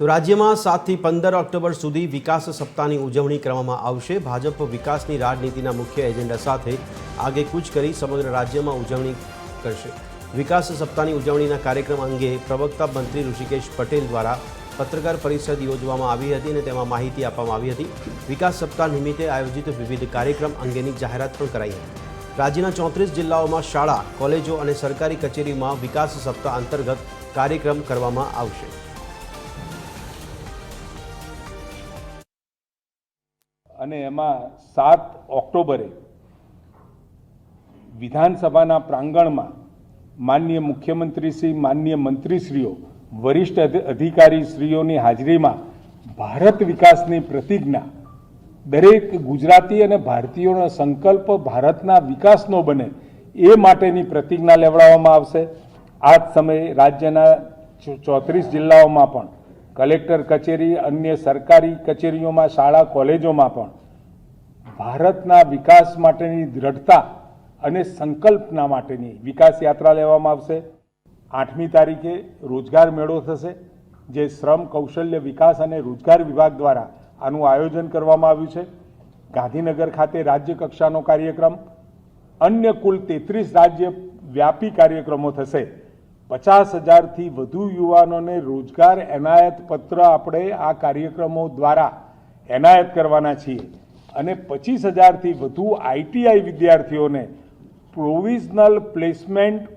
તો રાજ્યમાં સાતથી પંદર ઓક્ટોબર સુધી વિકાસ સપ્તાહની ઉજવણી કરવામાં આવશે. ભાજપ વિકાસની રાજનીતિના મુખ્ય એજન્ડા સાથે આગેકૂચ કરી સમગ્ર રાજ્યમાં ઉજવણી કરશે. વિકાસ સપ્તાહની ઉજવણીના કાર્યક્રમ અંગે પ્રવક્તા મંત્રી ઋષિકેશ પટેલ દ્વારા પત્રકાર પરિષદ યોજવામાં આવી હતી અને તેમાં માહિતી આપવામાં આવી હતી. વિકાસ સપ્તાહ નિમિત્તે આયોજિત વિવિધ કાર્યક્રમ અંગેની જાહેરાત પણ કરાઈ હતી. રાજ્યના ચોત્રીસ જિલ્લાઓમાં શાળા, કોલેજો અને સરકારી કચેરીમાં વિકાસ સપ્તાહ અંતર્ગત કાર્યક્રમ કરવામાં આવશે. અને એમાં સાત ઓક્ટોબરે વિધાનસભાના પ્રાંગણમાં માનનીય મુખ્યમંત્રીશ્રી માનનીય મંત્રીશ્રીઓ, વરિષ્ઠ અધિ- અધિકારીશ્રીઓની હાજરીમાં ભારત વિકાસની પ્રતિજ્ઞા દરેક ગુજરાતી અને ભારતીયોનો સંકલ્પ ભારતના વિકાસનો બને એ માટેની પ્રતિજ્ઞા લેવડાવવામાં આવશે. આ જ સમયે રાજ્યના ચોત્રીસ જિલ્લાઓમાં પણ કલેક્ટર કચેરી, અન્ય સરકારી કચેરીઓમાં, શાળા, કોલેજોમાં પણ ભારતના વિકાસ માટેની દ્રઢતા અને સંકલ્પના માટેની વિકાસ યાત્રા લેવામાં આવશે. આઠમી તારીખે રોજગાર મેળો થશે, જે શ્રમ, કૌશલ્ય વિકાસ અને રોજગાર વિભાગ દ્વારા આનું આયોજન કરવામાં આવ્યું છે. ગાંધીનગર ખાતે રાજ્ય કક્ષાનો કાર્યક્રમ, અન્ય કુલ તેત્રીસ રાજ્ય વ્યાપી કાર્યક્રમો થશે. પચાસ હજારથી વધુ યુવાનોને રોજગાર એનાયત પત્ર આપણે આ કાર્યક્રમો દ્વારા એનાયત કરવાના છીએ. અને પચીસ હજારથી વધુ આઈટીઆઈ વિદ્યાર્થીઓને પ્રોવિઝનલ પ્લેસમેન્ટ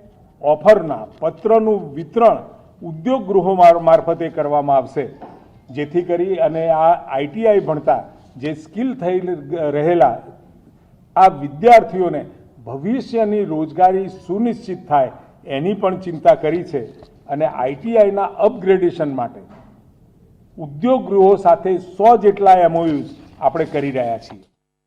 ઓફરના પત્રનું વિતરણ ઉદ્યોગ ગૃહો મારફતે કરવામાં આવશે. જેથી કરી અને આ આઈટીઆઈ ભણતા જે સ્કિલ થઈ રહેલા આ વિદ્યાર્થીઓને ભવિષ્યની રોજગારી સુનિશ્ચિત થાય એની પણ ચિંતા કરી છે અને આઈટીઆઈના અપગ્રેડેશન માટે ઉદ્યોગ ગૃહો સાથે સો જેટલા એમઓયુઝ આપણે કરી રહ્યા છીએ.